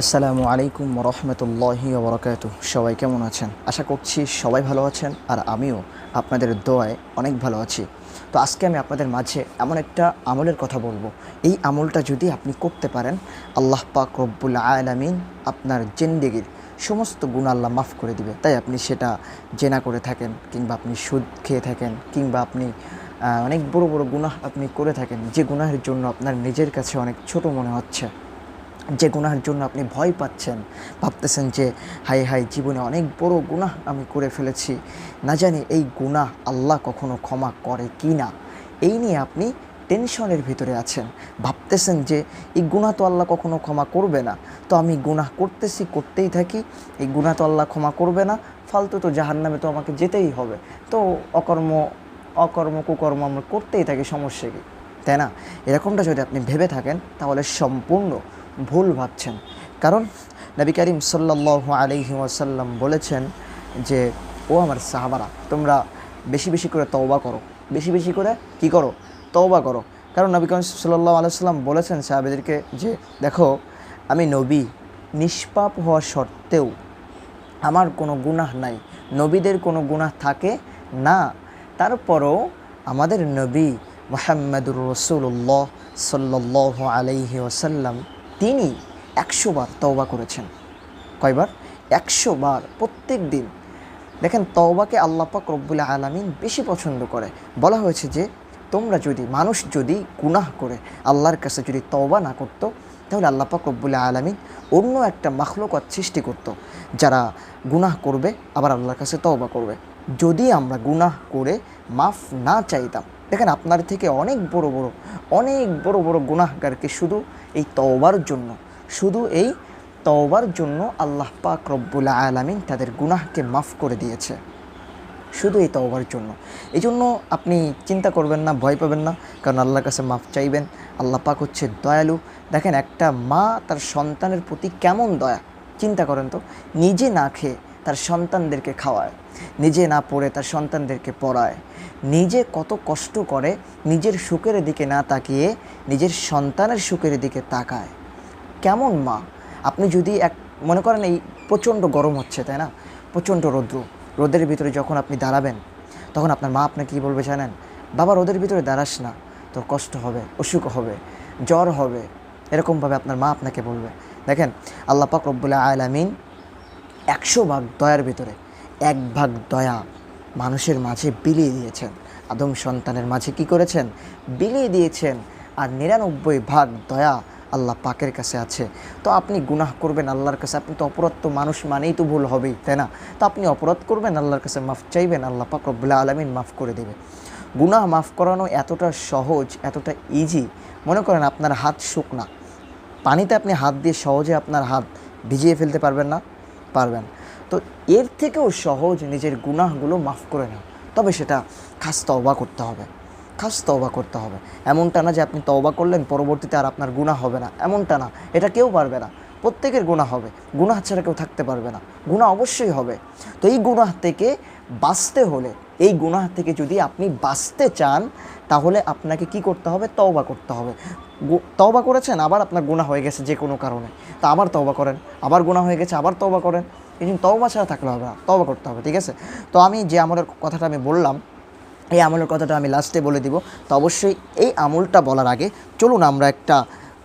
আসসালামু আলাইকুম রহমতুল্লাহি ওবরাকাতু। সবাই কেমন আছেন? আশা করছি সবাই ভালো আছেন আর আমিও আপনাদের দোয়ায় অনেক ভালো আছি। তো আজকে আমি আপনাদের মাঝে এমন একটা আমলের কথা বলব। এই আমলটা যদি আপনি করতে পারেন, আল্লাহ পাক রব্বুল আলামিন আপনার জিন্দেগির সমস্ত গুণ আল্লাহ মাফ করে দিবে। তাই আপনি সেটা জেনা করে থাকেন কিংবা আপনি সুদ খেয়ে থাকেন কিংবা আপনি অনেক বড় বড় গুনাহ আপনি করে থাকেন। যে গুনাহের জন্য আপনার নিজের কাছে অনেক ছোট মনে হচ্ছে। যে গুনাহের জন্য আপনি ভয় পাচ্ছেন, ভাবতেছেন যে হাই হাই জীবনে অনেক বড় গুনাহ আমি করে ফেলেছি। না জানি এই গুনাহ আল্লাহ কখনো ক্ষমা করে কি না এই নিয়ে আপনি টেনশনের ভিতরে আছেন। ভাবতেছেন যে, এই গুনাহ তো আল্লাহ কখনো ক্ষমা করবে না। তো আমি গুনাহ করতেছি, করতেই থাকি। এই গুনাহ তো আল্লাহ ক্ষমা করবে না। ফালতু তো জাহান্নামে তো আমাকে যেতেই হবে। তো অকর্ম অকর্ম, কুকর্ম আমরা করতেই থাকি, সমস্যা কি? তাই না? এরকমটা যদি আপনি ভেবে থাকেন, তাহলে সম্পূর্ণ ভুল ভাবছেন। কারণ নবী করিম সাল্লাহ আলহি ওয়াসাল্লাম বলেছেন যে, ও আমার সাহাবারা, তোমরা বেশি বেশি করে তওবা করো। বেশি বেশি করে কি করো? তওবা করো। কারণ নবী করিম সাল্লাহ আলাইসাল্লাম বলেছেন সাহাবেদেরকে যে, দেখো, আমি নবী, নিষ্পাপ হওয়া সত্ত্বেও আমার কোনো গুনাহ নাই। নবীদের কোনো গুনাহ থাকে না। তারপরও আমাদের নবী মোহাম্মদুর রসুল্লাহ সাল্লাহ আলাইহি ওসাল্লাম তিনি একশো বার তওবা করেছেন। কয়বার? একশো বার প্রত্যেক দিন। দেখেন, তওবাকে আল্লাপাক রব্বুল আলমিন বেশি পছন্দ করে। বলা হয়েছে যে, তোমরা যদি, মানুষ যদি গুনাহ করে, আল্লাহর কাছে যদি তওবা না করতো, তাহলে আল্লাপাক রব্বুল আলমিন অন্য একটা মাখলুকাত সৃষ্টি করত, যারা গুনাহ করবে, আবার আল্লাহর কাছে তওবা করবে। যদি আমরা গুনাহ করে মাফ না চাইতাম। দেখেন, আপনার থেকে অনেক বড় বড়, অনেক বড় বড় গুনাহগারকে শুধু এই তওবার জন্য। শুধু এই তওবার জন্য আল্লাহ পাক রব্বুল আলামিন তাদের গুনাহকে মাফ করে দিয়েছে। শুধু এই তওবার জন্য। এই জন্য আপনি চিন্তা করবেন না, ভয় পাবেন না, কারণ আল্লাহর কাছে মাফ চাইবেন। আল্লাহ পাক হচ্ছে দয়ালু। দেখেন একটা মা তার সন্তানের প্রতি কেমন দয়া? চিন্তা করেন তো। নিজে না খেয়ে তার সন্তানদেরকে খাওয়ায়। নিজে না পড়ে তার সন্তানদেরকে পড়ায়। নিজে কত কষ্ট করে নিজের সুখের দিকে না তাকিয়ে নিজের সন্তানের সুখের দিকে তাকায়। কেমন মা? আপনি যদি এক, মনে করেন এই প্রচণ্ড গরম হচ্ছে, তাই না? প্রচণ্ড রৌদ্র। রোদের ভিতরে যখন আপনি দাঁড়াবেন, তখন আপনার মা আপনাকে কী বলবে জানেন? বাবা, রোদের ভিতরে দাঁড়াস না। তোর কষ্ট হবে, অসুখ হবে, জ্বর হবে। এরকমভাবে আপনার মা আপনাকে বলবে। দেখেন, আল্লাহ পাক রব্বুল্লাহ আলামিন একশো ভাগ দয়ার ভিতরে, এক ভাগ দয়া মানুষের মাঝে বিলিয়ে দিয়েছেন। আদম সন্তানের মাঝে কি করেছেন? বিলিয়ে দিয়েছেন। আর নিরানব্বই ভাগ দয়া আল্লাহ পাকের কাছে আছে। তো আপনি গুনাহ করবেন আল্লাহর কাছে, আপনি তো অপরাধ তো মানুষ মানেই তো ভুল হবেই, তাই না? তো আপনি অপরাধ করবেন আল্লাহর কাছে, মাফ চাইবেন, আল্লাহ পাক রব্বুল্লাহ আলমিন মাফ করে দেবে গুনাহ মাফ করানো এতটা সহজ, এতটা ইজি মনে করেন আপনার হাত শুকনা। পানিতে আপনি হাত দিয়ে সহজে আপনার হাত ভিজিয়ে ফেলতে পারবেন না। পারবেন। তো এর থেকেও সহজ নিজের গুনাহগুলো মাফ করে নেওয়া। তবে সেটা খাস তওবা করতে হবে। খাস তওবা করতে হবে। এমনটা না যে আপনি তওবা করলেন, পরবর্তীতে আর আপনার গুণা হবে না। এমনটা না। এটা কেউ পারবে না। প্রত্যেকের গুণা হবে। গুণাহ ছাড়া কেউ থাকতে পারবে না। গুণা অবশ্যই হবে। তো এই গুনাহ থেকে বাঁচতে হলে এই গুনাহ থেকে যদি আপনি বাঁচতে চান, তাহলে আপনাকে কি করতে হবে? তওবা করতে হবে। তওবা করেছেন, আবার আপনার গুনাহ হয়ে গেছে যে কোনো কারণে। তা আবার তওবা করেন, আবার গুনাহ হয়ে গেছে, আবার তওবা করেন। এই জন্য তওবা ছাড়া থাকলে হবে না, তওবা করতে হবে, ঠিক আছে? তো আমি যে আমলের কথাটা আমি বললাম, এই আমলের কথাটা আমি লাস্টে বলে দিব। তো অবশ্যই এই আমলটা বলার আগে চলুন আমরা একটা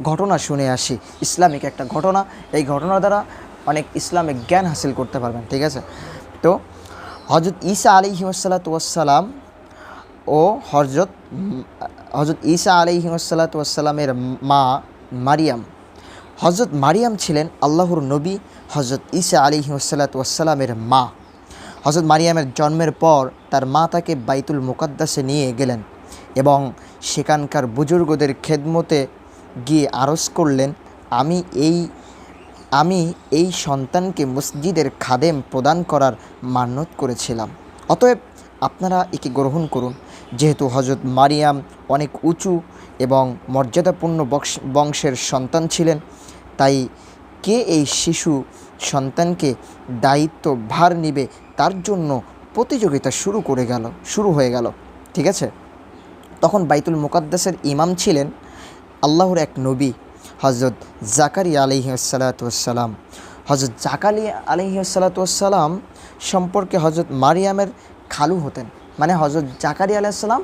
ঘটনা শুনে আসি। ইসলামিক একটা ঘটনা, এই ঘটনার দ্বারা অনেক ইসলামিক জ্ঞান হাসিল করতে পারবেন, ঠিক আছে? তো হজরত ঈসা আলী হিমসাল্লাতাম ও হজরত হজরত ঈসা আলী হিমসাল্লাতামের মা মারিয়াম। হজরত মারিয়াম ছিলেন আল্লাহর নবী হজরত ঈসা আলী হিমসাল্লাতামের মা। হজরত মারিয়ামের জন্মের পর তার মা তাকে বাইতুল মুকাদ্দাসে নিয়ে গেলেন এবং সেখানকার বুজুর্গদের খেদমতে গিয়ে আরজ করলেন, আমি এই আমি এই সন্তানকে মসজিদের খাদেম প্রদান করার মান্যত করেছিলাম। অতএব আপনারা একে গ্রহণ করুন। যেহেতু হজরত মারিয়াম অনেক উঁচু এবং মর্যাদাপূর্ণ বংশ- বংশের সন্তান ছিলেন, তাই কে এই শিশু সন্তানকে দায়িত্ব ভার নিবে তার জন্য প্রতিযোগিতা শুরু করে গেল, শুরু হয়ে গেল। ঠিক আছে? তখন বাইতুল মুকাদ্দাসের ইমাম ছিলেন আল্লাহর এক নবী। হজরত জাকারি আলিহাসালাতাম হজরত জাকালি আলিহাসালাতাম সম্পর্কে হজরত মারিয়ামের খালু হতেন। মানে হজরত জাকারি আলাইসাল্লাম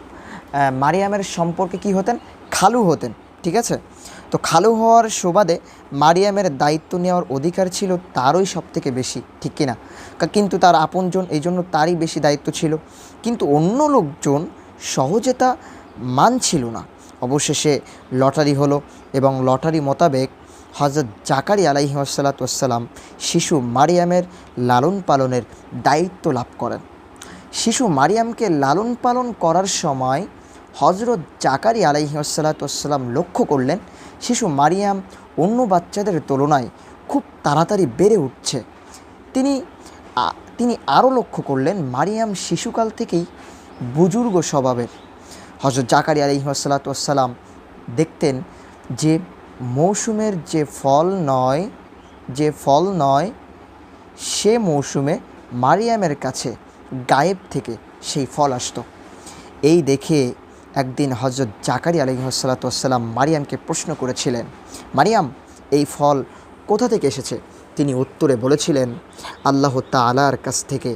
মারিয়ামের সম্পর্কে কি হতেন? খালু হতেন, ঠিক আছে? তো খালু হওয়ার সুবাদে মারিয়ামের দায়িত্ব নেওয়ার অধিকার ছিল তারই সব থেকে বেশি, ঠিক কিনা? কিন্তু তার আপনজন এই জন্য তারই বেশি দায়িত্ব ছিল। কিন্তু অন্য লোকজন সহজে তা মানছিল না। অবশেষে লটারি হলো এবং লটারি মোতাবেক হজরত জাকারি আলাইহি আসসালাতাম শিশু মারিয়ামের লালন পালনের দায়িত্ব লাভ করেন। শিশু মারিয়ামকে লালন পালন করার সময় হজরত জাকারি আলাইহি আসসালাতাম লক্ষ্য করলেন, শিশু মারিয়াম অন্য বাচ্চাদের তুলনায় খুব তাড়াতাড়ি বেড়ে উঠছে। তিনি তিনি আরও লক্ষ্য করলেন, মারিয়াম শিশুকাল থেকেই বুজুর্গ স্বভাবের। হজরত জাকারি আলাইহি আসসালাতাম দেখতেন যে মৌসুমের যে ফল নয়, যে ফল নয়, সে মৌসুমে মারিয়ামের কাছে গায়েব থেকে সেই ফল আসতো। এই দেখে একদিন হজরত জাকারি আলহিহাসাল্লাতাম মারিয়ামকে প্রশ্ন করেছিলেন, মারিয়াম, এই ফল কোথা থেকে এসেছে? তিনি উত্তরে বলেছিলেন, আল্লাহ তালার কাছ থেকে।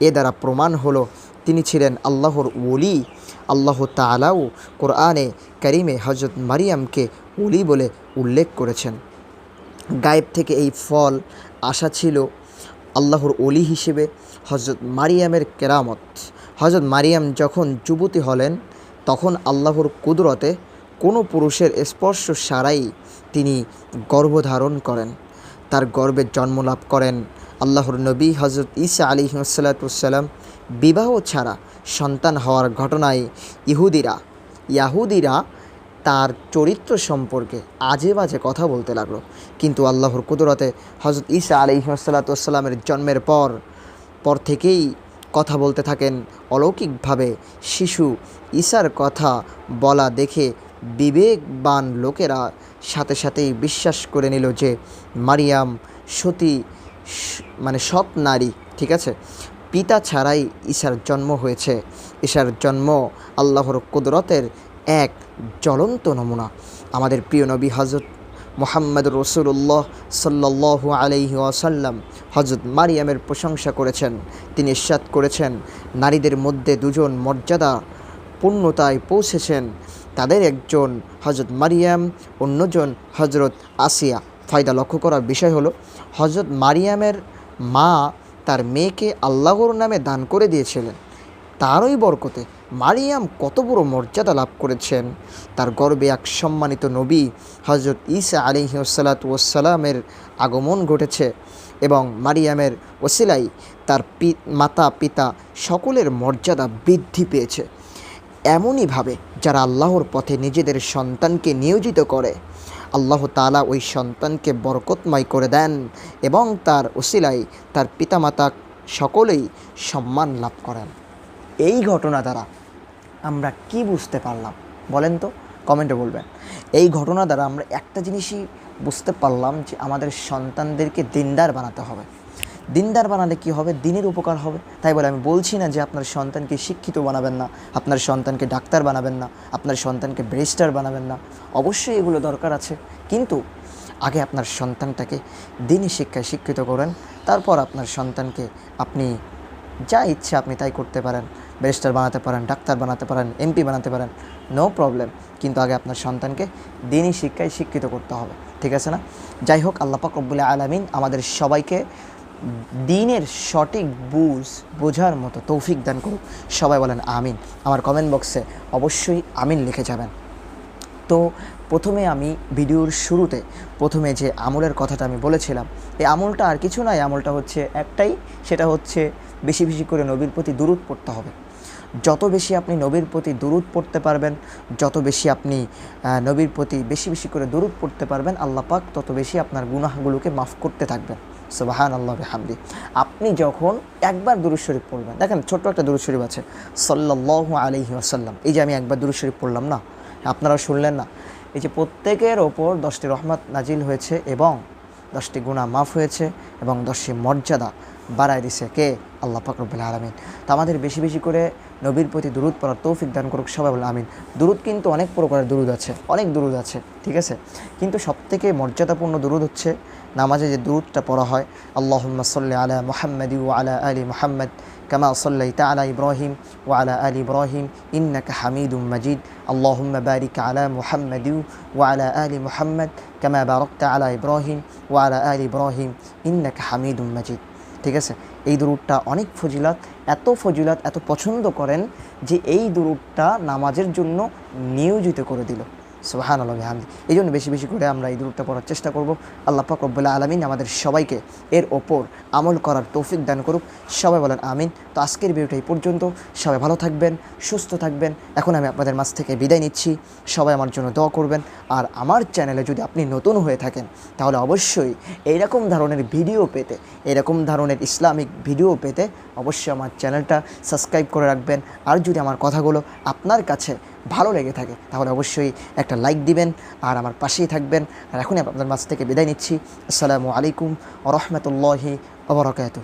এ দ্বারা প্রমাণ হলো তিনি ছিলেন আল্লাহর ওলি আল্লাহ তালাও কোরআনে করিমে হজরত মারিয়ামকে ওলি বলে উল্লেখ করেছেন। গায়েব থেকে এই ফল আসা ছিল আল্লাহর অলি হিসেবে হজরত মারিয়ামের কেরামত। হজরত মারিয়াম যখন যুবতী হলেন, তখন আল্লাহর কুদরতে কোনো পুরুষের স্পর্শ সারাই তিনি গর্ভধারণ করেন। তার গর্ভে জন্ম লাভ করেন আল্লাহর নবী হজরত ঈসা আলী সাল্লাতুসাল্লাম বিবাহ ছাড়া সন্তান হওয়ার ঘটনায় ইহুদিরা, ইয়াহুদিরা তার চরিত্র সম্পর্কে আজে বাজে কথা বলতে লাগল। কিন্তু আল্লাহর কুদরতে হজরত ঈসা আলিহাসাল্লাতামের জন্মের পর পর থেকেই কথা বলতে থাকেন অলৌকিকভাবে শিশু ঈসার কথা বলা দেখে বিবেকবান লোকেরা সাথে সাথেই বিশ্বাস করে নিল যে মারিয়াম সতী মানে সৎ নারী, ঠিক আছে? পিতা ছাড়াই ঈশার জন্ম হয়েছে। ঈশার জন্ম আল্লাহর কুদরতের এক জ্বলন্ত নমুনা। আমাদের প্রিয় নবী হজরত মোহাম্মদ রসুল্লাহ সাল্লাহ আলহি ওয়াসাল্লাম হজরত মারিয়ামের প্রশংসা করেছেন। তিনি ইস্বাদ করেছেন, নারীদের মধ্যে দুজন মর্যাদা পূর্ণতায় পৌঁছেছেন। তাদের একজন হজরত মারিয়াম, অন্যজন হজরত আসিয়া। ফায়দা লক্ষ্য করার বিষয় হলো হজরত মারিয়ামের মা তার মেয়েকে আল্লাহর নামে দান করে দিয়েছিলেন। তারই বরকতে মারিয়াম কত বড় মর্যাদা লাভ করেছেন। তার গর্বে এক সম্মানিত নবী হজরত ঈসা আলিহাসালাতামের আগমন ঘটেছে এবং মারিয়ামের ওসিলাই তার মাতা, পিতা সকলের মর্যাদা বৃদ্ধি পেয়েছে। এমনইভাবে যারা আল্লাহর পথে নিজেদের সন্তানকে নিয়োজিত করে আল্লাহ তালা ওই সন্তানকে বরকতময় করে দেন এবং তার ওসিলাই তার পিতামাতা সকলেই সম্মান লাভ করেন। এই ঘটনা দ্বারা আমরা কি বুঝতে পারলাম? বলেন তো, কমেন্টে বলবেন। এই ঘটনা দ্বারা আমরা একটা জিনিসই বুঝতে পারলাম যে আমাদের সন্তানদেরকে দিনদার বানাতে হবে। দিনদার বানালে কি হবে? দিনের উপকার হবে? তাই বলে আমি বলছি না যে আপনার সন্তানকে শিক্ষিত বানাবেন না, আপনার সন্তানকে ডাক্তার বানাবেন না, আপনার সন্তানকে ব্যারিস্টার বানাবেন না। অবশ্যই এগুলো দরকার আছে। কিন্তু আগে আপনার সন্তানটাকে দিনই শিক্ষায় শিক্ষিত করেন, তারপর আপনার সন্তানকে আপনি যা ইচ্ছে আপনি তাই করতে পারেন। ব্যারিস্টার বানাতে পারেন, ডাক্তার বানাতে পারেন এমপি বানাতে পারেন নো প্রবলেম কিন্তু আগে আপনার সন্তানকে দিনই শিক্ষায় শিক্ষিত করতে হবে। ঠিক আছে না? যাই হোক, আল্লাহ পাক রব্বুল আলমিন আমাদের সবাইকে দিনের সঠিক বুঝ বোঝার মতো তৌফিক দান করুক। সবাই বলেন আমিন। আমার কমেন্ট বক্সে অবশ্যই আমিন লিখে যাবেন। তো প্রথমে আমি ভিডিওর শুরুতে প্রথমে যে আমলের কথাটা আমি বলেছিলাম, এই আমলটা আর কিছু নয়, আমলটা হচ্ছে একটাই, সেটা হচ্ছে বেশি বেশি করে নবীর প্রতি দূরত পড়তে হবে। যত বেশি আপনি নবীর প্রতি দূরত পড়তে পারবেন, যত বেশি আপনি নবীর প্রতি বেশি বেশি করে দূরত পড়তে পারবেন, আল্লাহ পাক তত বেশি আপনার গুনাহগুলোকে মাফ করতে থাকবেন। সুবাহান আল্লাহ হামদি আপনি যখন একবার দুরুদ শরীফ পড়বেন, দেখেন ছোট্ট একটা দুরুদ শরীফ আছে সাল্লাহ আলহি আসাল্লাম এই যে আমি একবার দুরুদ শরীফ পড়লাম না, আপনারা শুনলেন না। এই যে প্রত্যেকের ওপর দশটি রহমত নাজিল হয়েছে এবং দশটি গুণা মাফ হয়েছে এবং দশটি মর্যাদা বাড়ায় দিছে কে আল্লাহ ফাকরবুল আলমিন তো আমাদের বেশি বেশি করে নবীর প্রতি দুরুদ পড়ার তৌফিক দান করুক সবাই বলে আমিন দুরুদ কিন্তু অনেক প্রকারের দুরুদ আছে অনেক দুরুদ আছে ঠিক আছে কিন্তু সবথেকে মর্যাদাপূর্ণ দুরুদ হচ্ছে নামাজে যে দুরুদটা পড়া হয় আল্লাহ সাল্লি আলা মোহাম্মদ ও আলা আলী মোহাম্মদ كما صليت على إبراهيم وعلى آل إبراهيم إنك حميد مجيد اللهم بارك على محمد وعلى آل محمد كما باركت على إبراهيم وعلى آل إبراهيم إنك حميد مجيد ঠিক আছে? এই দুরুদটা অনেক ফজিলাত, এত ফজিলাত, এত পছন্দ করেন যে এই দুরুদটা নামাজের জন্য নিয়োজিত করে দিল। সোহান আলম হামদি এই জন্য বেশি বেশি করে আমরা এই দুরুদটা পড়ার চেষ্টা করব। আল্লাহ পাক রব্বুল্লাহ আলমিন আমাদের সবাইকে এর ওপর আমল করার তৌফিক দান করুক। সবাই বলেন আমিন। তো আজকের ভিডিওটা এই পর্যন্ত। সবাই ভালো থাকবেন, সুস্থ থাকবেন। এখন আমি আপনাদের মাঝ থেকে বিদায় নিচ্ছি। সবাই আমার জন্য দোয়া করবেন। আর আমার চ্যানেলে যদি আপনি নতুন হয়ে থাকেন, তাহলে অবশ্যই এইরকম ধরনের ভিডিও পেতে এরকম ধরনের ইসলামিক ভিডিও পেতে অবশ্যই আমার চ্যানেলটা সাবস্ক্রাইব করে রাখবেন। আর যদি আমার কথাগুলো আপনার কাছে ভালো লেগে থাকে, তাহলে অবশ্যই একটা লাইক দিবেন আর আমার পাশেই থাকবেন। আর এখনই আপনাদের মাছ থেকে বিদায় নিচ্ছি। আসসালামু আলাইকুম রহমতুল্লাহি ওবরাকাতু